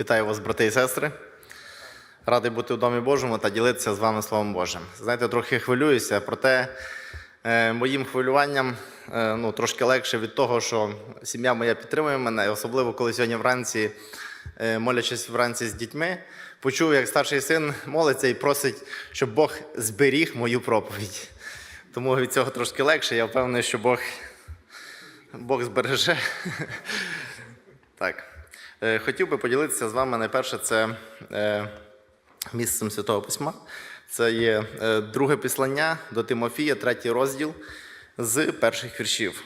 Вітаю вас, брати і сестри. Радий бути в Домі Божому та ділитися з вами Словом Божим. Знаєте, трохи хвилююся, проте е, моїм хвилюванням е, ну, трошки легше від того, що сім'я моя підтримує мене, особливо коли сьогодні вранці, е, молячись вранці з дітьми, почув, як старший син молиться і просить, щоб Бог зберіг мою проповідь. Тому від цього трошки легше. Я впевнений, що Бог, Бог збереже. Так. Е, Хотів би поділитися з вами найперше, це е, місцем Святого Письма. Це є е, друге післання до Тимофія, третій розділ з перших віршів.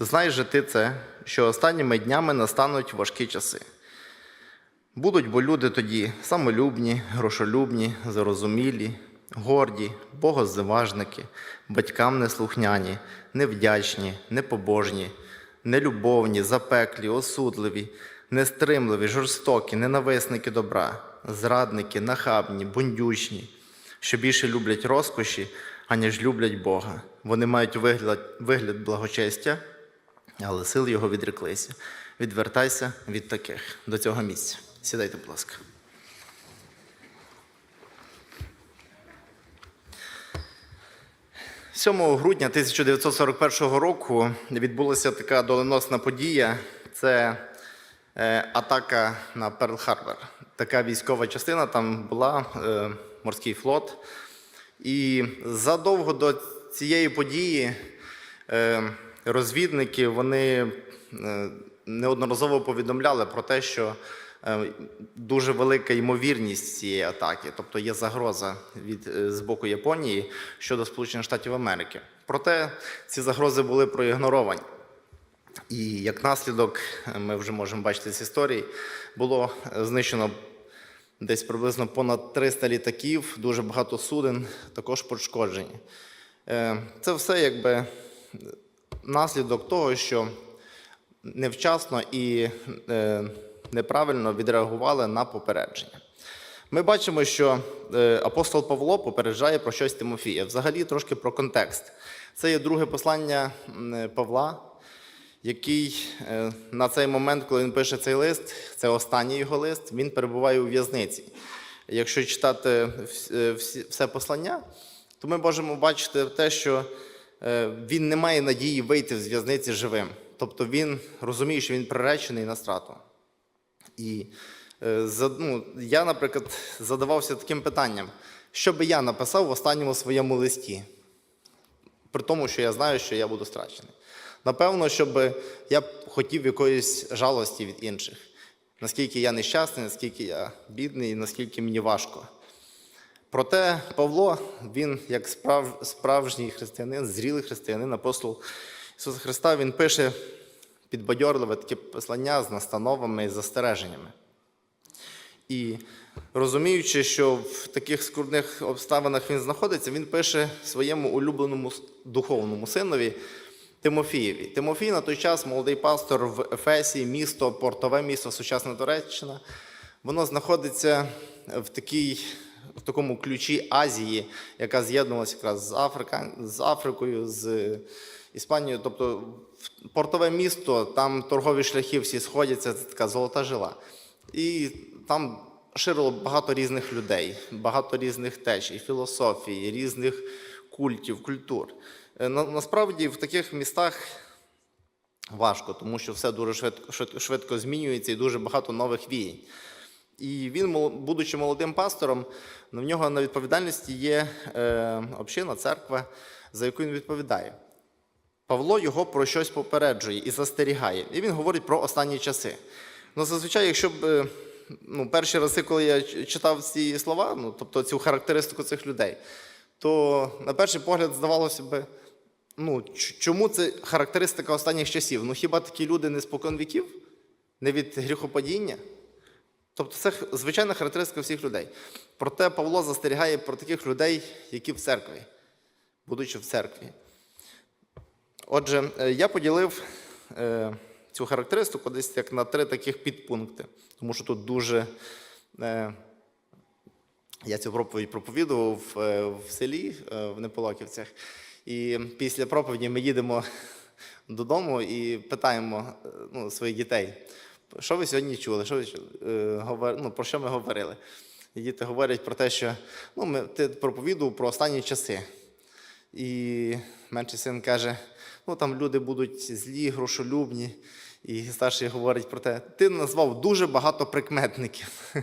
Знай же ти це, що останніми днями настануть важкі часи. Будуть бо люди тоді самолюбні, грошолюбні, зарозумілі, горді, богозневажники, батькам неслухняні, невдячні, непобожні, нелюбовні, запеклі, осудливі, нестримливі, жорстокі, ненависники добра, зрадники, нахабні, бундючні, що більше люблять розкоші, аніж люблять Бога. Вони мають вигляд, вигляд благочестя, але сил його відреклися. Відвертайся від таких до цього місця. Сідайте, будь ласка. – 7 грудня 1941 року відбулася така доленосна подія. Це е, атака на Перл-Харбор. Така військова частина там була, е, морський флот. І задовго до цієї події е, розвідники вони неодноразово повідомляли про те, що дуже велика ймовірність цієї атаки, тобто є загроза від е, з боку Японії щодо Сполучених Штатів Америки. Проте ці загрози були проігноровані. І як наслідок, е, ми вже можемо бачити з історії, було е, знищено десь приблизно понад 300 літаків, дуже багато суден, також пошкоджені. Е, Це все якби наслідок того, що невчасно і е, неправильно відреагували на попередження. Ми бачимо, що е, апостол Павло попереджає про щось Тимофія. Взагалі, трошки про контекст. Це є друге послання е, Павла, який е, на цей момент, коли він пише цей лист, це останній його лист, він перебуває у в'язниці. Якщо читати все послання, то ми можемо бачити те, що він не має надії вийти з в'язниці живим. Тобто він розуміє, що він приречений на страту. І е, ну, я, наприклад, задавався таким питанням: що би я написав в останньому своєму листі, при тому, що я знаю, що я буду страчений. Напевно, щоб я хотів якоїсь жалості від інших. Наскільки я нещасний, наскільки я бідний, наскільки мені важко. Проте Павло, він, як справ, справжній християнин, зрілий християнин, апостол Ісуса Христа, він пише підбадьорливе таке послання з настановами і застереженнями. І розуміючи, що в таких скрутних обставинах він знаходиться, він пише своєму улюбленому духовному синові Тимофієві. Тимофій на той час молодий пастор в Ефесі, місто, портове місто, сучасна Туреччина. Воно знаходиться в, такій, в такому ключі Азії, яка з'єднувалася якраз з, Африка, з Африкою, з Іспанією. Тобто портове місто, там торгові шляхи всі сходяться, це така золота жила. І там ширило багато різних людей, багато різних течій, філософій, різних культів, культур. Е, Насправді в таких містах важко, тому що все дуже швидко, швидко, швидко змінюється і дуже багато нових віянь. І він, будучи молодим пастором, в нього на відповідальності є е, община, церква, за яку він відповідає. Павло його про щось попереджує і застерігає. І він говорить про останні часи. Ну, зазвичай, якщо б е, ну, перші рази, коли я читав ці слова, ну, тобто цю характеристику цих людей, то на перший погляд здавалося б, ну, чому це характеристика останніх часів? Ну хіба такі люди не спокон віків? Не від гріхопадіння? Тобто це звичайна характеристика всіх людей. Проте Павло застерігає про таких людей, які в церкві, будучи в церкві. Отже, е, я поділив е, цю характеристику десь як на три таких підпункти, тому що тут дуже. е, Я цю проповідь проповідував в селі в Неполоківцях. І після проповіді ми їдемо додому і питаємо ну, своїх дітей Що ви сьогодні чули? Що ви ну, про що ми говорили? І діти говорять про те, що ну, ми, ти проповідував про останні часи. І менший син каже: ну там люди будуть злі, грошолюбні. І старший говорить про те, ти назвав дуже багато прикметників.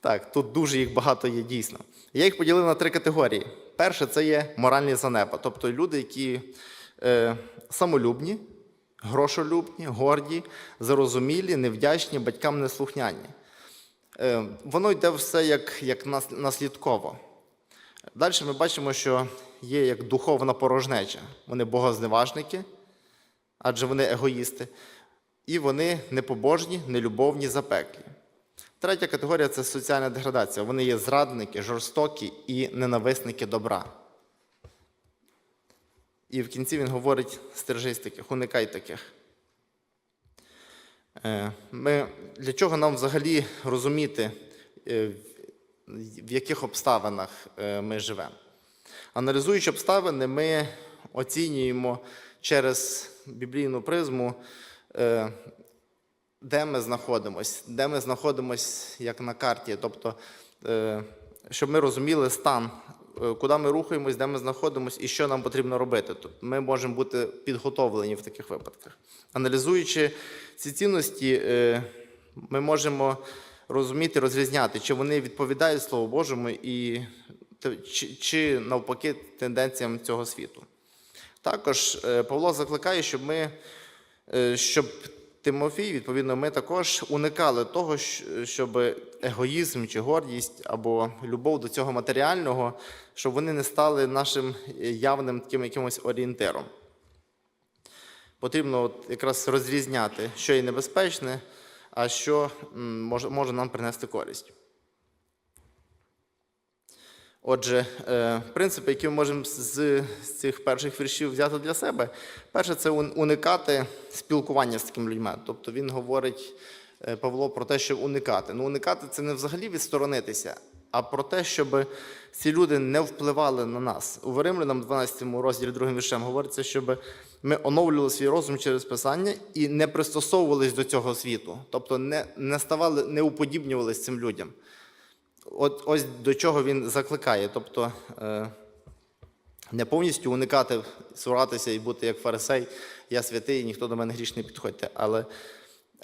Так, тут дуже їх багато є дійсно. Я їх поділив на три категорії. Перше це є моральний занепад, тобто люди, які е, самолюбні, грошолюбні, горді, зарозумілі, невдячні, батькам неслухняні. Е, воно йде все як, як наслідково. Далі ми бачимо, що є як духовна порожнеча. Вони богозневажники, адже вони егоїсти, і вони непобожні, нелюбовні, запеклі. Третя категорія це соціальна деградація. Вони є зрадники, жорстокі і ненависники добра. І в кінці він говорить: стережись таких, уникай таких. Е, Ми, для чого нам взагалі розуміти, е, в- яких обставинах е, ми живемо? Аналізуючи обставини, ми оцінюємо через біблійну призму, е, де ми знаходимося, де ми знаходимося як на карті, тобто, е, щоб ми розуміли стан, куди ми рухаємось, де ми знаходимося і що нам потрібно робити. Тобто ми можемо бути підготовлені в таких випадках. Аналізуючи ці цінності, ми можемо розуміти, розрізняти, чи вони відповідають Слову Божому і чи, чи навпаки тенденціям цього світу. Також е, Павло закликає, щоб ми, е, щоб Тимофій, відповідно, ми також уникали того, щоб егоїзм чи гордість або любов до цього матеріального, щоб вони не стали нашим е, явним таким якимось орієнтиром. Потрібно от якраз розрізняти, що є небезпечне, а що може, може нам принести користь. Отже, е, принципи, які ми можемо з, цих перших віршів взяти для себе, перше це уникати спілкування з такими людьми. Тобто він говорить е, Павло про те, що уникати. Ну, уникати це не взагалі відсторонитися, а про те, щоб ці люди не впливали на нас. У Римлянам 12 розділі 2 віршем говориться, щоб ми оновлювали свій розум через писання і не пристосовувались до цього світу, тобто не, не ставали, не уподібнювалися цим людям. От ось до чого він закликає. Тобто е, не повністю уникати, цуратися і бути як фарисей, я святий, ніхто до мене грішний підходьте, але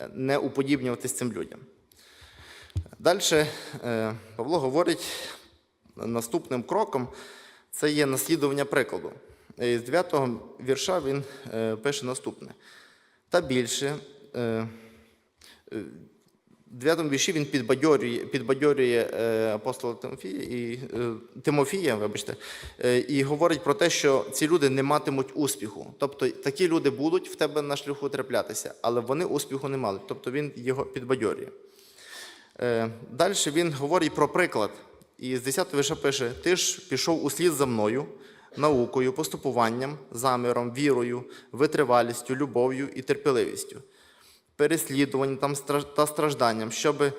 е, не уподібнюватись цим людям. Далі е, Павло говорить наступним кроком це є наслідування прикладу. І з 9 вірша він е, пише наступне. Та більше. Е, в 9 вірші він підбадьорює, підбадьорює е, апостола Тимофія і е, Тимофія, вибачте, е, і говорить про те, що ці люди не матимуть успіху. Тобто такі люди будуть в тебе на шляху траплятися, але вони успіху не мали. Тобто він його підбадьорює. Е, Далі він говорить про приклад. І з 10 вірша пише: Ти ж пішов услід за мною, наукою, поступуванням, заміром, вірою, витривалістю, любов'ю і терпеливістю, переслідуванням та стражданням, щоби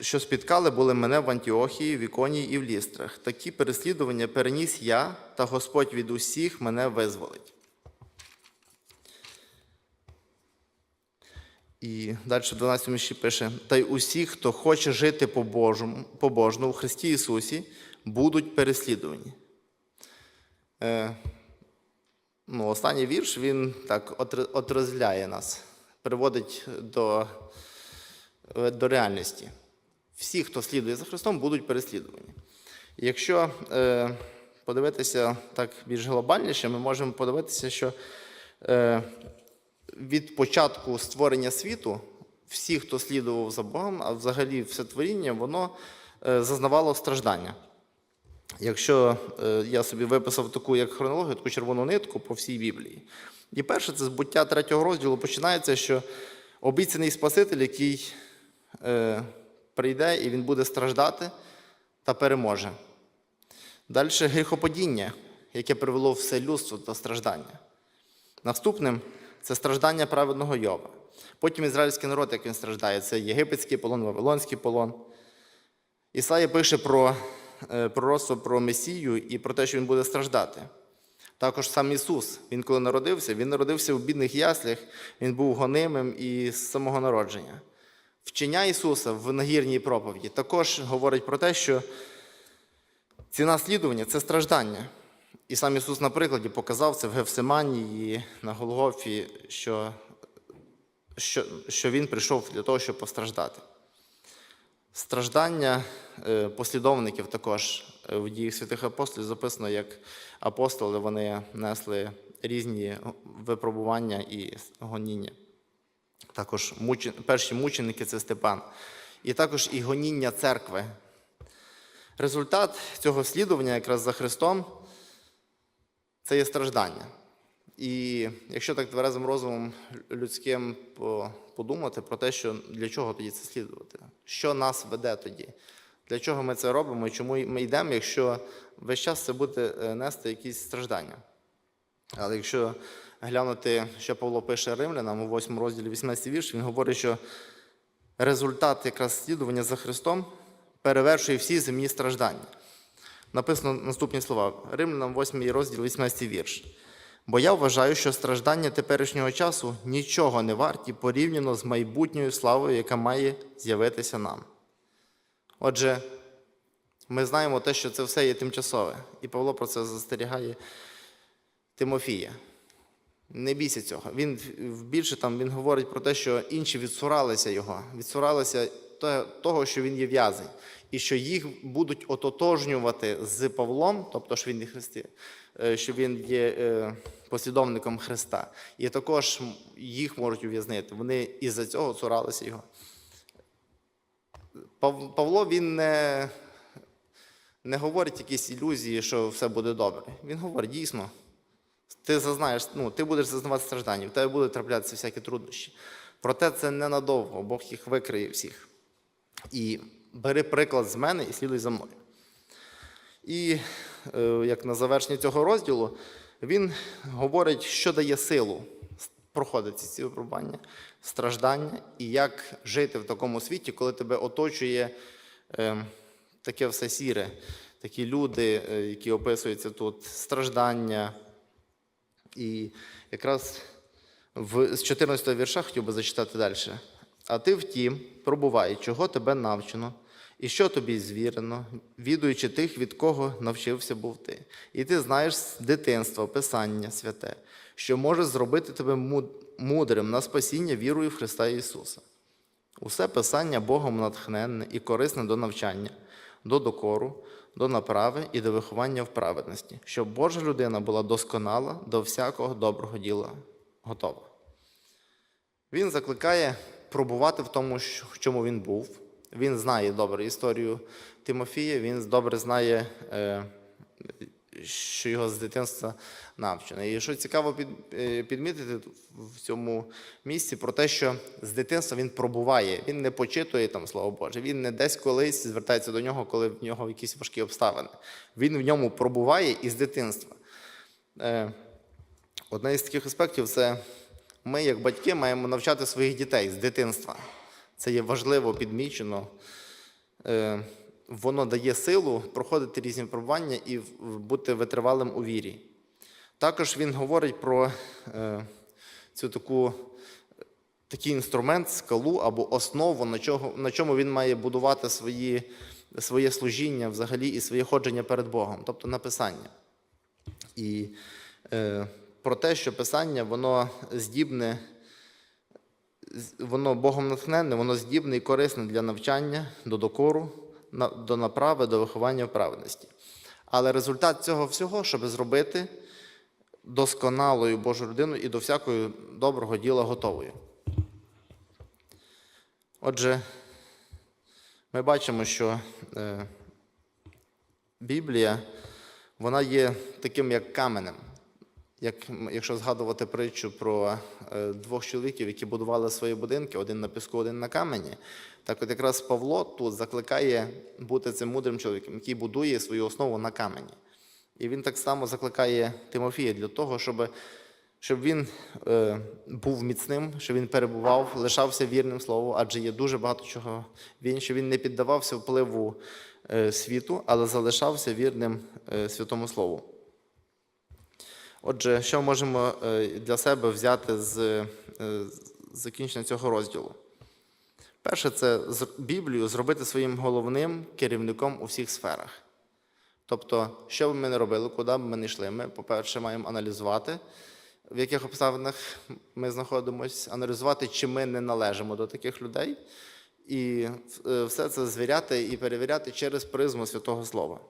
що спіткали були мене в Антіохії, в Іконії і в Лістрах. Такі переслідування переніс я, та Господь від усіх мене визволить. І далі в 12 вірші пише: Та й усі, хто хоче жити по-божому, побожно у Христі Ісусі, будуть переслідувані. Е, ну, останній вірш він так отр- отрозляє нас, приводить до, до реальності. Всі, хто слідує за Христом, будуть переслідувані. Якщо е, подивитися так більш глобальніше, ми можемо подивитися, що е, від початку створення світу всі, хто слідував за Богом, а взагалі все творіння, воно е, зазнавало страждання. Якщо е, я собі виписав таку як хронологію, таку червону нитку по всій Біблії. І перше, це збуття третього розділу починається, що обіцяний Спаситель, який е, прийде і він буде страждати та переможе. Далі гріхопадіння, яке привело все людство до страждання. Наступним це страждання праведного Йова. Потім ізраїльський народ, як він страждає, це єгипетський полон, вавилонський полон. Ісая пише про пророцтво про Месію і про те, що він буде страждати. Також сам Ісус, Він коли народився, Він народився у бідних яслях, Він був гонимим і з самого народження. Вчення Ісуса в нагірній проповіді також говорить про те, що ціна слідування це страждання. І сам Ісус на прикладі показав це в Гефсиманії на Голгофі, що, що, що Він прийшов для того, щоб постраждати. Страждання е, послідовників також е, в діях святих апостолів записано, як апостоли вони несли різні випробування і гоніння. Також мучен... перші мученики це Степан. І також і гоніння церкви. Результат цього слідування якраз за Христом це є страждання. І якщо так тверезим розумом людським подумати про те, що для чого тоді це слідувати, що нас веде тоді, для чого ми це робимо і чому ми йдемо, якщо весь час це буде е, нести якісь страждання. Але якщо глянути, що Павло пише римлянам у 8 розділі 18 вірш, він говорить, що результат якраз слідування за Христом перевершує всі земні страждання. Написано наступні слова. Римлянам 8 розділ 18 вірш. Бо я вважаю, що страждання теперішнього часу нічого не варті порівняно з майбутньою славою, яка має з'явитися нам. Отже, ми знаємо те, що це все є тимчасове. І Павло про це застерігає Тимофія. Не бійся цього. Він більше там він говорить про те, що інші відсуралися його, відсуралися того, що він є в'язень, і що їх будуть ототожнювати з Павлом, тобто що він є Христи, е, що він є е, послідовником Христа. І також їх можуть ув'язнити. Вони із-за цього цуралися його. Павло він не, не говорить якісь ілюзії, що все буде добре. Він говорить дійсно. Ти зазнаєш, ну, ти будеш зазнавати страждання, в тебе будуть траплятися всякі труднощі. Проте це ненадовго, Бог їх викриє всіх. І бери приклад з мене і слідуй за мною. І е, як на завершення цього розділу, він говорить, що дає силу проходити ці випробування, страждання, і як жити в такому світі, коли тебе оточує е, таке все сіре, такі люди, е, які описуються тут, страждання. І якраз в, з 14 вірша хотів би зачитати далі. А ти втім, пробувай, чого тебе навчено, і що тобі звірено, відуючи тих, від кого навчився був ти. І ти знаєш з дитинства, Писання святе, що може зробити тебе мудрим на спасіння вірою в Христа Ісуса. Усе писання Богом натхненне і корисне до навчання, до докору, до направи і до виховання в праведності, щоб Божа людина була досконала до всякого доброго діла готова. Він закликає пробувати в тому, в чому він був. Він знає добре історію Тимофія, він добре знає, е, що його з дитинства навчено. І що цікаво е, підмітити в цьому місці про те, що з дитинства він пробуває, він не почитує там слово Боже, він не десь колись звертається до нього, коли в нього якісь важкі обставини. Він в ньому пробуває із дитинства. Е, Одне із таких аспектів це ми, як батьки, маємо навчати своїх дітей з дитинства. Це є важливо підмічено. Е, Воно дає силу проходити різні випробування і бути витривалим у вірі. Також він говорить про е, цю таку, такий інструмент, скалу або основу, на, чого, на чому він має будувати свої, своє служіння взагалі і своє ходження перед Богом, тобто написання. І е, про те, що писання воно здібне, воно Богом натхненне, воно здібне і корисне для навчання, до докору, до направи, до виховання в праведності. Але результат цього всього, щоб зробити досконалою Божу людину і до всякого доброго діла готовою. Отже, ми бачимо, що е, Біблія вона є таким як каменем. Як, якщо згадувати притчу про е, двох чоловіків, які будували свої будинки, один на піску, один на камені, так от якраз Павло тут закликає бути цим мудрим чоловіком, який будує свою основу на камені. І він так само закликає Тимофія для того, щоб, щоб він е, був міцним, щоб він перебував, лишався вірним слову, адже є дуже багато чого він, щоб він не піддавався впливу е, світу, але залишався вірним е, святому слову. Отже, що можемо е, для себе взяти з е, закінчення цього розділу? Перше, це Біблію зробити своїм головним керівником у всіх сферах. Тобто, що б ми не робили, куди б ми не йшли, ми, по-перше, маємо аналізувати, в яких обставинах ми знаходимося, аналізувати, чи ми не належимо до таких людей, і е, все це звіряти і перевіряти через призму Святого Слова.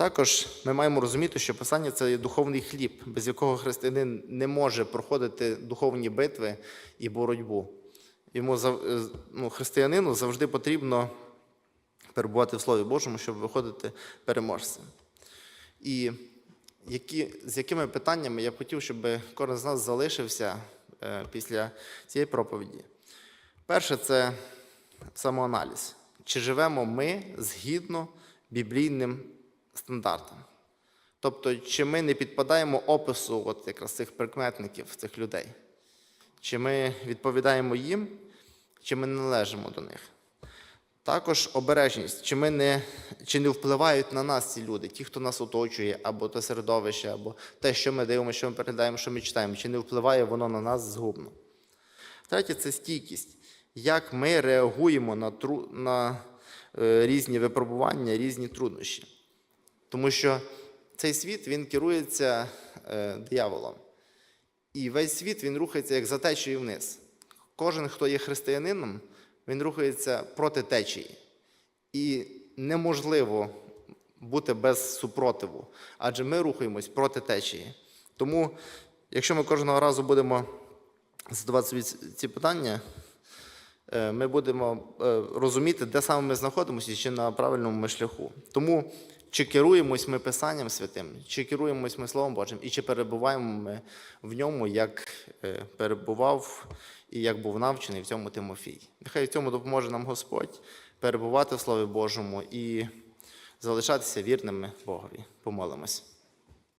Також ми маємо розуміти, що Писання це є духовний хліб, без якого християнин не може проходити духовні битви і боротьбу. Йому е, ну, християнину завжди потрібно перебувати в Слові Божому, щоб виходити переможцем. І які, з якими питаннями я б хотів, щоб кожен з нас залишився е, після цієї проповіді. Перше це самоаналіз. Чи живемо ми згідно біблійним стандартам? Тобто, чи ми не підпадаємо опису от якраз цих прикметників, цих людей? Чи ми відповідаємо їм, чи ми належимо до них? Також обережність, чи, ми не, чи не впливають на нас ці люди, ті, хто нас оточує, або те середовище, або те, що ми дивимося, що ми переглядаємо, що ми читаємо, чи не впливає воно на нас згубно. Третє це стійкість. Як ми реагуємо на, тру, на е, різні випробування, різні труднощі. Тому що цей світ він керується е, дияволом. І весь світ він рухається як за течією вниз. Кожен, хто є християнином, він рухається проти течії. І неможливо бути без супротиву, адже ми рухаємось проти течії. Тому, якщо ми кожного разу будемо задавати собі ці- питання, е, ми будемо е, розуміти, де саме ми знаходимося чи на правильному ми шляху. Тому чи керуємось ми Писанням Святим, чи керуємось ми Словом Божим, і чи перебуваємо ми в ньому, як е, перебував і як був навчений в цьому Тимофій. Нехай в цьому допоможе нам Господь перебувати в Слові Божому і залишатися вірними Богові. Помолимось.